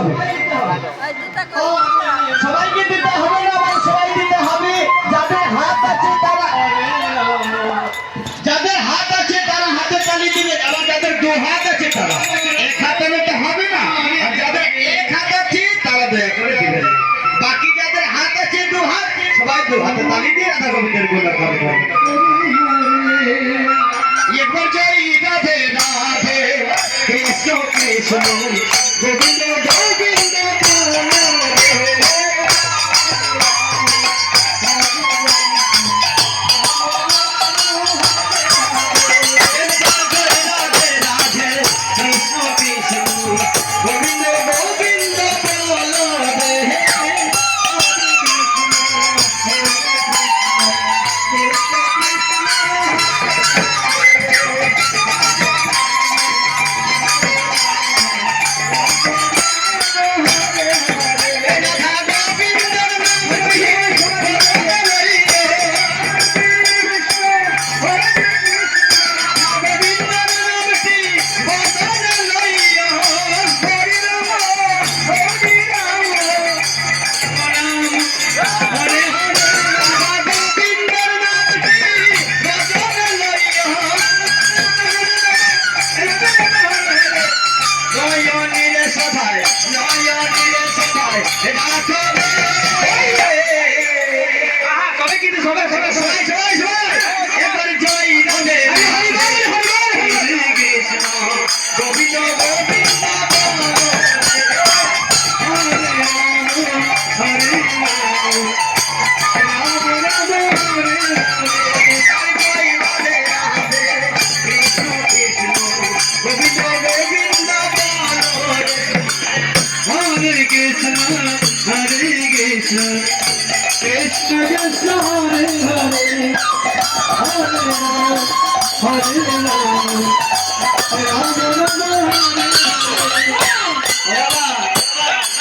হবে। সবাইকে দিতে হবে না সবাই দিতে হবে। যাদের হাত আছে তারা যাদের হাত আছে তারা হাতে তালি দিবে আবার যাদের দু হাত আছে তারা। এক হাতে নিতে হবে না। আর যাদের এক হাত আছে তারা দয়া করে দিবেন বাকি যাদের হাত আছে দু হাত সবাই দু হাতে তালি দিয়ে রাধা গোবিন্দের গুণ করবে একবার জয় রাধে কৃষ্ণ গোবিন্দ গোবিন্দ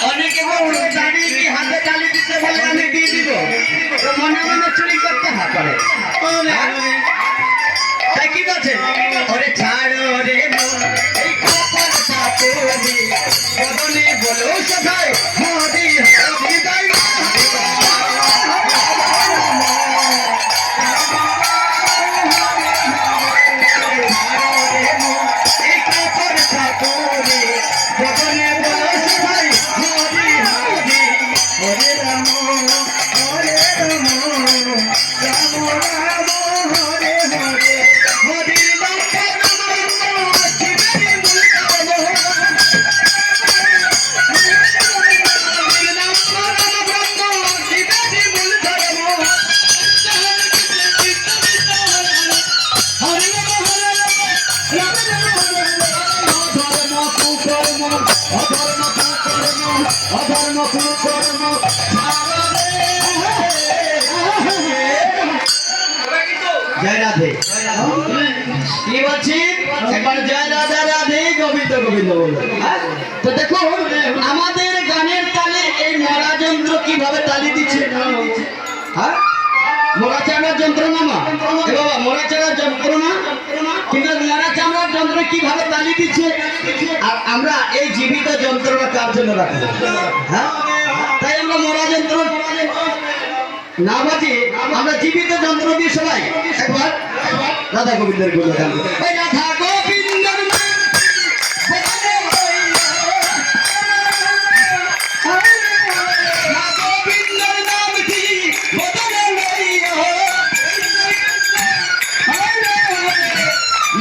অনেকে কি হাতে তালি দিতে বলে দিয়ে দিব। মনে মনে চুরি করতে হাত পারে তাই কি বলছে? ওরে ছাড়ো রে এই কপাল জয় রাধে। কি বলছি একবার জয় রাধা রাধে, গোবিন্দ গোবিন্দ বলব হ্যাঁ? তো দেখুন আমাদের গানের তালে এই মরা যন্ত্র কীভাবে তালি দিচ্ছে? হ্যাঁ? মোরা চামড়ার যন্ত্র না মা? এ বাবা, মোরা চামড়ার যন্ত্র না? কিন্তু মোরা চামড়ার যন্ত্র কীভাবে তালি দিচ্ছে? আর আমরা এই জীবিত যন্ত্রটা কার জন্য রাখব? হ্যাঁ? না বাজে আমরা জীবিত যন্ত্র দিয়ে সবাই একবার রাধা গোবিন্দেরগুলো রাধা গোবিন্দর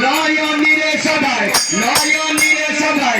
নয়নিরে সবাই নয়নিরে সবাই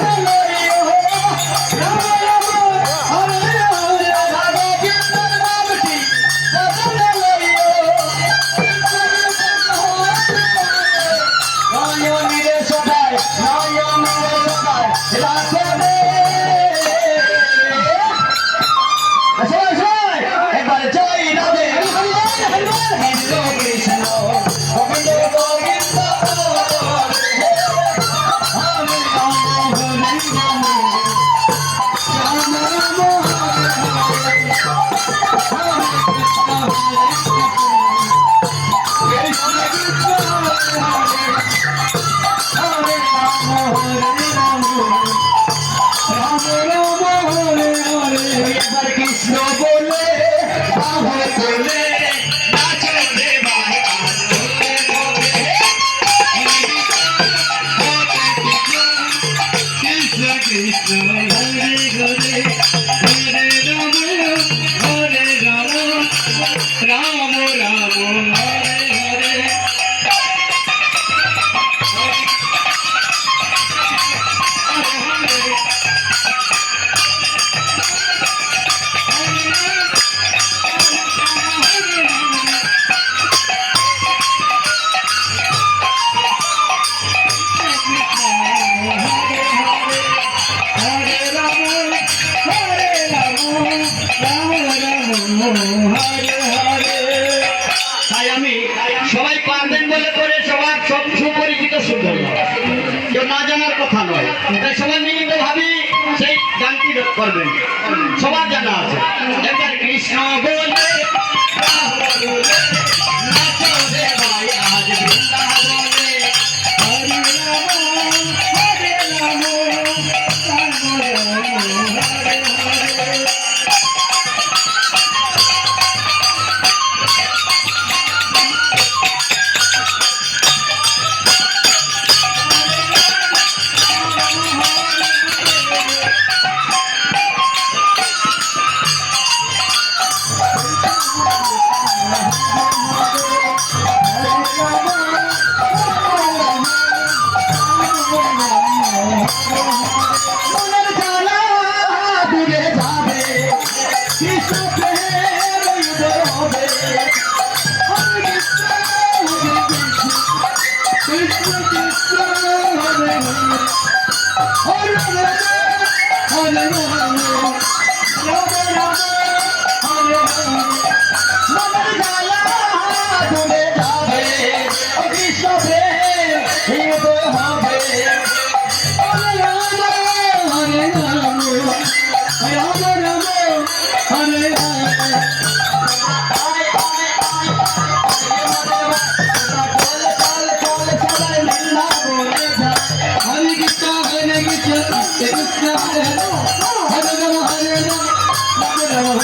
Hallelujah. সবাই পারবেন বলে করে সবার সব সুপরিচিত সুন্দর। কেউ না জানার কথা নয়। তাই সবাই মিলিত ভাবি সেই গানটি করবেন। সবার জানা আছে। কৃষ্ণ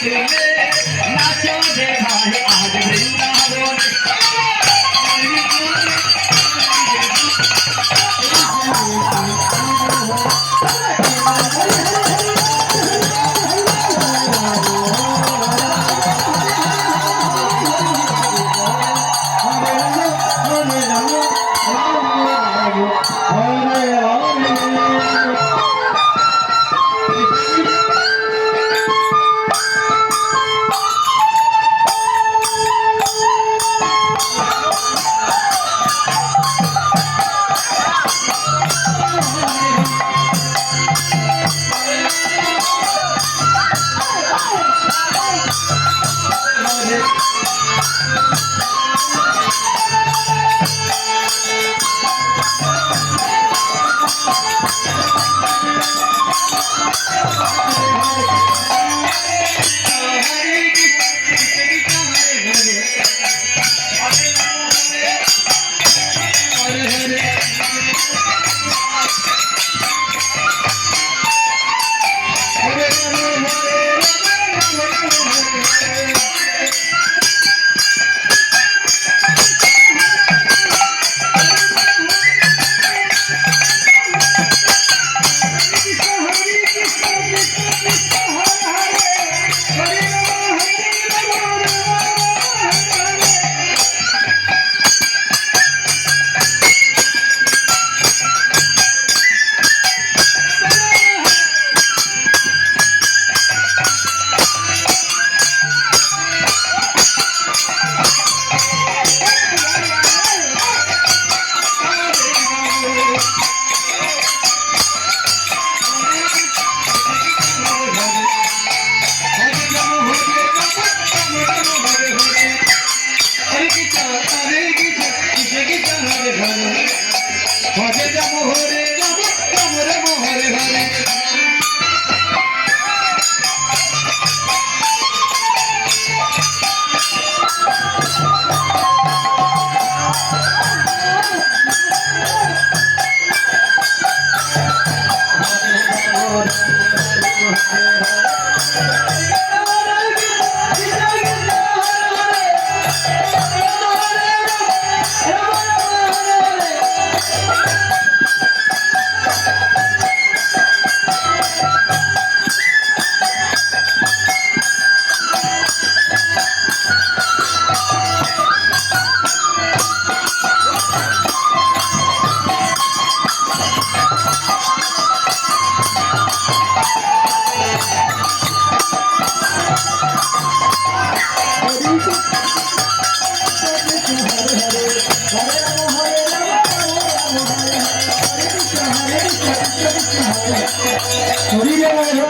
ಸಿಂಗೇ 他的人呐